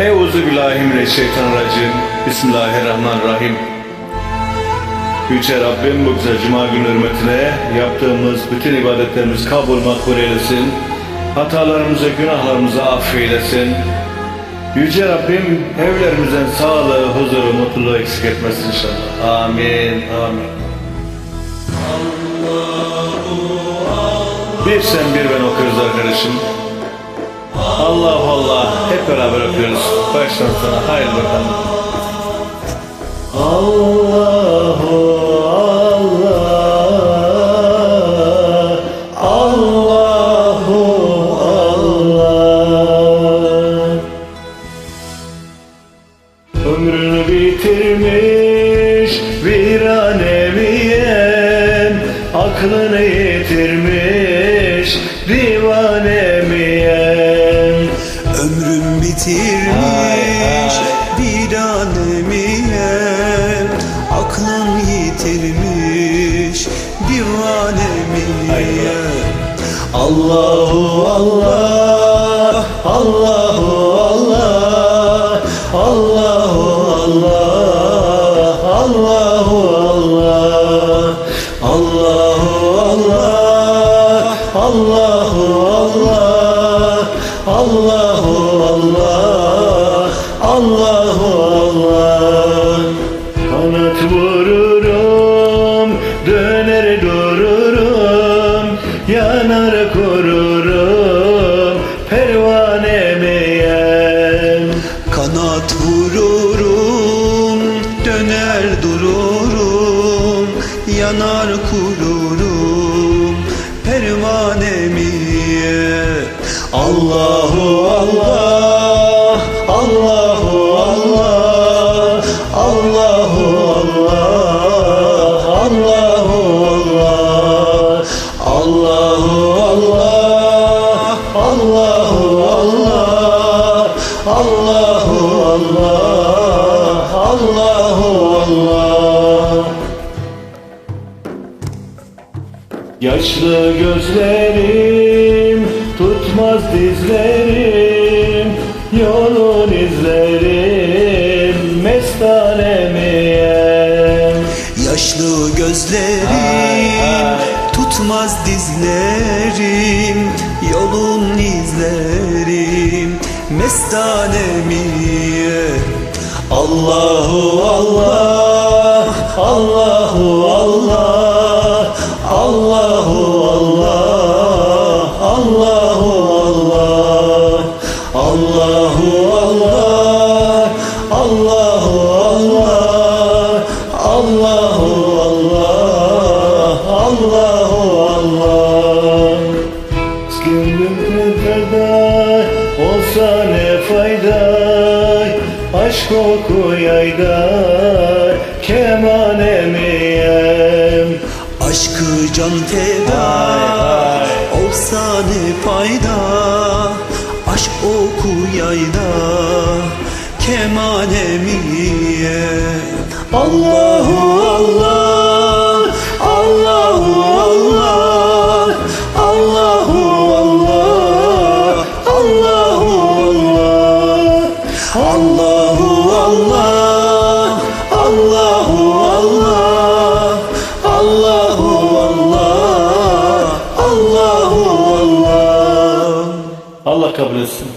Euzu billahi mineşşeytanirracim. Bismillahirrahmanirrahim. Yüce Rabbim bu güzel cuma günü hürmetine yaptığımız bütün ibadetlerimiz kabul makbul eylesin. Hatalarımızı, günahlarımızı affeylesin. Yüce Rabbim evlerimizden sağlığı, huzuru, mutluluğu eksik etmesin inşallah. Amin, amin. Bir sen bir ben okuyoruz arkadaşım. Allah Allah. Hep beraber okuyoruz. Baştan sana hayır bakalım. Allahu Allah. Allahu Allah. Ömrünü bitirmiş viranemiyen Aklını yitirmiş Ömrüm bitirmiş bir anemiyem Aklım yitirmiş divanemiyem Allahu Allah Allahu Allah Allahu Allah Allahu Allah Allahu Allah Allahu Allah Yanar kururum pervanemiyem Allahu Allah Allahu Allah Allahu Allah Allahu Allah Allahu Allah Allahu Allah Allahu Allah Allahu Allah Yaşlı gözlerim tutmaz dizlerim Yolun izlerim mestanemiyem. Yaşlı gözlerim tutmaz dizlerim Yolun izlerim mestanemiye Allahu Allah Allahu Allah Allahu Allah Allahu Allah Allahu Allah Allahu Allah Allahu Allah Allahu Allah. Gönlümde feda olsa ne fayda? Aşk oku yayda kemanemiyem Aşkı can feda olsa ne fayda? Aşk oku yayda kemanemiye Allahu Allah Allahu Allah Allahu Allah Allahu Allah Allahu Allah kabrılsın.